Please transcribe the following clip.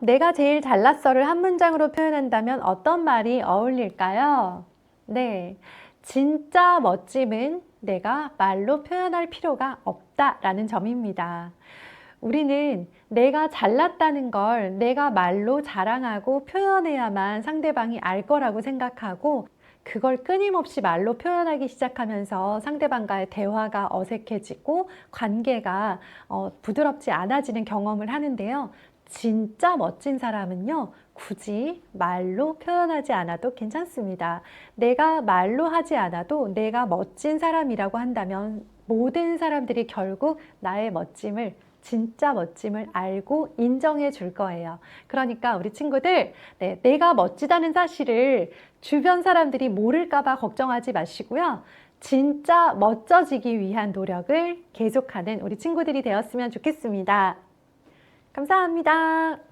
내가 제일 잘났어를 한 문장으로 표현한다면 어떤 말이 어울릴까요? 네. 진짜 멋짐은 내가 말로 표현할 필요가 없다라는 점입니다. 우리는 내가 잘났다는 걸 내가 말로 자랑하고 표현해야만 상대방이 알 거라고 생각하고 그걸 끊임없이 말로 표현하기 시작하면서 상대방과의 대화가 어색해지고 관계가 어, 부드럽지 않아지는 경험을 하는데요. 진짜 멋진 사람은요, 굳이 말로 표현하지 않아도 괜찮습니다. 내가 말로 하지 않아도 내가 멋진 사람이라고 한다면 모든 사람들이 결국 나의 멋짐을 진짜 멋짐을 알고 인정해 줄 거예요. 그러니까 우리 친구들, 네, 내가 멋지다는 사실을 주변 사람들이 모를까봐 걱정하지 마시고요. 진짜 멋져지기 위한 노력을 계속하는 우리 친구들이 되었으면 좋겠습니다. 감사합니다.